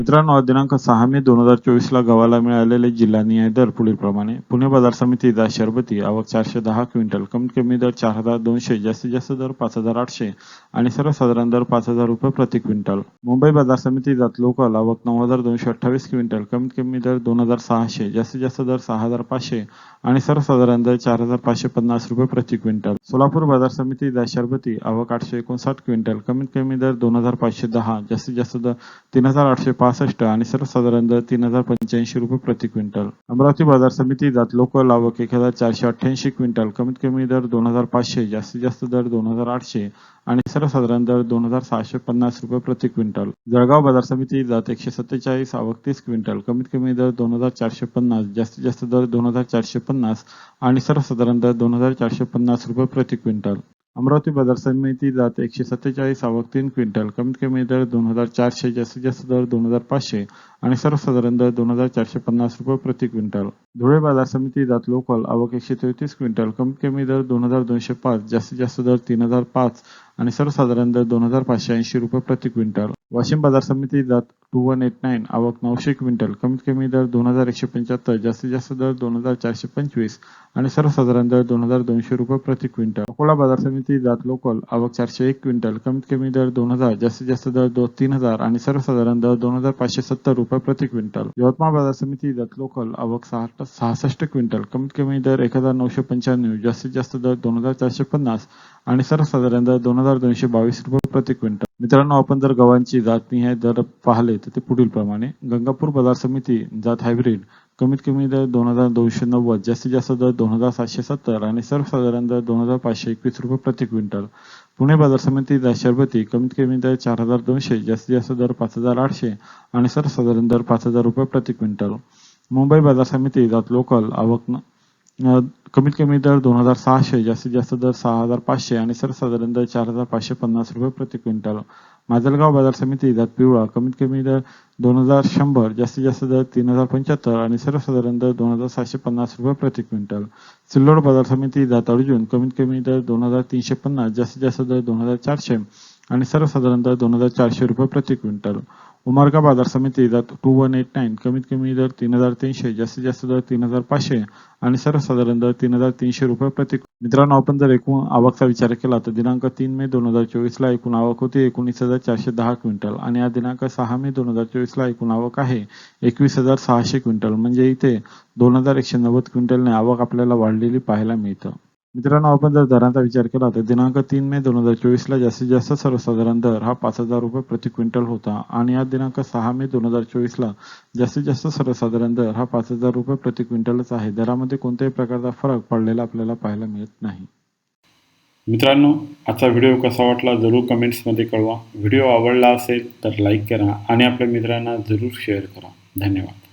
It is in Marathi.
मित्रांनो दिनांक सहा मे दोन हजार चोवीसला गव्हाला मिळालेले जिल्हानिहाय दर पुढीलप्रमाणे. पुणे बाजार समिती दहा शरबती आवक चारशे दहा क्विंटल कमीत कमी दर चार हजार दोनशे जास्तीत जास्त दर पाच हजार आठशे आणि सर्वसाधारण दर पाच हजार रुपये प्रति क्विंटल. मुंबई बाजार समिती जात लोकल आवक नऊ हजार दोनशे अठ्ठावीस क्विंटल कमीत कमी दर दोन हजार सहाशे जास्तीत जास्त दर सहा हजार पाचशे आणि सर्वसाधारण दर चार हजार पाचशे पन्नास रुपये प्रति क्विंटल. सोलापूर बाजार समिती दहा शरबती आवक आठशे एकोणसाठ क्विंटल कमीत कमी दर दोन हजार पाचशे दहा जास्तीत जास्त दर तीन हजार आठशे पाच पासष्ट आणि सर्वसाधारण दर तीन हजार पंच्याऐंशी रुपये प्रति क्विंटल. अमरावती बाजार समिती जात लोकल आवक एक हजार चारशे अठ्ठ्याऐंशी क्विंटल. कमीत कमी दर दोन हजार पाचशे जास्तीत जास्त दर दोन हजार आठशे आणि सर्वसाधारण दर दोन हजार सहाशे पन्नास रुपये प्रति क्विंटल. जळगाव बाजार समिती जात एकशे सत्तेचाळीस आवक तीस क्विंटल. कमीत कमी दर दोन हजार चारशे पन्नास जास्तीत जास्त दर दोन हजार चारशे पन्नास आणि सर्वसाधारण दर दोन हजार चारशे पन्नास रुपये प्रति क्विंटल. अमरावती बाजार समिती जात एकशे सत्तेचाळीस आवक तीन क्विंटल कमीत कमी दर दोन हजार चारशे जास्तीत जास्त दर दोन हजार पाचशे आणि सर्वसाधारण दर दोन हजार चारशे पन्नास रुपये प्रति क्विंटल. धुळे बाजार समिती जात लोकल आवक एकशे तेहतीस क्विंटल कमीत कमी दर दोन हजार दोनशे पाच जास्तीत जास्त दर तीन हजार पाच आणि सर्वसाधारण दर दोन हजार पाचशे ऐंशी रुपये प्रति क्विंटल. वाशिम बाजार समिती जात टू वन एट नाईन आवक नऊशे क्विंटल कमीत कमी दर दोन हजार एकशे पंच्याहत्तर जास्तीत जास्त दर दोन हजार चारशे पंचवीस आणि सर्वसाधारण दर दोन हजार दोनशे रुपये प्रति क्विंटल. अकोला बाजार समिती जात लोकल आवक चारशे एक क्विंटल कमीत कमी दर दोन हजार जास्तीत जास्त दर दो तीन हजार आणि सर्वसाधारण दर दोन हजार पाचशे सत्तर रुपये प्रति क्विंटल. यवतमाळ बाजार समिती जात लोकल आवक सहा सहासष्ट क्विंटल. कमीत कमी दर एक हजार नऊशे पंच्याण्णव जास्तीत जास्त दर दोन हजार चारशे पन्नास आणि सर्वसाधारण दर दोन हजार दोनशे बावीस रुपये प्रति क्विंटल. मित्रांनो आपण जर गव्हांची जात निहाय दर पाहिले तर ते पुढील प्रमाणे. गंगापूर बाजार समिती जात हायब्रिड. कमीत कमी दर दोन हजार दोनशे नव्वद जास्तीत जास्त दर दोन हजार सातशे सत्तर आणि सर्वसाधारण दर दोन हजार पाचशे एकवीस रुपये प्रति क्विंटल. पुणे बाजार समिती शरबती. कमीत कमी दर चार हजार दोनशे जास्तीत जास्त दर पाच हजार आठशे आणि सर्वसाधारण दर पाच हजार रुपये प्रति क्विंटल. मुंबई बाजार समिती जात लोकल आवक कमीत कमी दर दोन हजार सहाशे जास्तीत जास्त दर सहा हजार पाचशे आणि सर्वसाधारण दर चार हजार पाचशे पन्नास रुपये प्रति क्विंटल. माजलगाव बाजार समिती जात पिवळा कमीत कमी दर दोन हजार शंभर जास्तीत जास्त दर तीन हजार पंच्याहत्तर आणि सर्वसाधारण दर दोन हजार सहाशे पन्नास रुपये प्रति क्विंटल. सिल्लोड बाजार समिती जात अर्जुन कमीत कमी दर दोन हजार तीनशे पन्नास जास्तीत जास्त दर दोन हजार चारशे आणि सर्वसाधारण दर दोन हजार चारशे रुपये प्रति क्विंटल. उमरगा बाजार समिती दर टू वन एट नाईन कमीत कमी दर तीन हजार तीनशे जास्तीत जास्त दर तीन हजार पाचशे आणि सर्वसाधारण दर तीन हजार तीनशे रुपये प्रति मित्रांनो आपण जर एकूण आवकचा विचार केला तर दिनांक तीन मे दोन हजार चोवीसला एकूण आवक होती एकोणीस हजार चारशे दहा क्विंटल आणि या दिनांक सहा मे दोन हजार चोवीसला एकूण आवक आहे एकवीस हजार सहाशे क्विंटल. म्हणजे इथे दोन हजार एकशे नव्वद क्विंटलने आवक आपल्याला वाढलेली पाहायला मिळतं. मित्रांनो आपण जर दरांचा विचार केला तर दिनांक तीन मे दोन हजार चोवीसला जास्तीत जास्त सर्वसाधारण दर हा पाच हजार रुपये प्रति क्विंटल होता आणि आज दिनांक सहा मे दोन हजार चोवीसला जास्तीत जास्त सर्वसाधारण दर हा पाच हजार रुपये प्रति क्विंटलच आहे. दरामध्ये कोणत्याही प्रकारचा फरक पडलेला आपल्याला पाहायला मिळत नाही. मित्रांनो आजचा व्हिडिओ कसा वाटला जरूर कमेंट्समध्ये कळवा. व्हिडिओ आवडला असेल तर लाईक करा आणि आपल्या मित्रांना जरूर शेअर करा. धन्यवाद.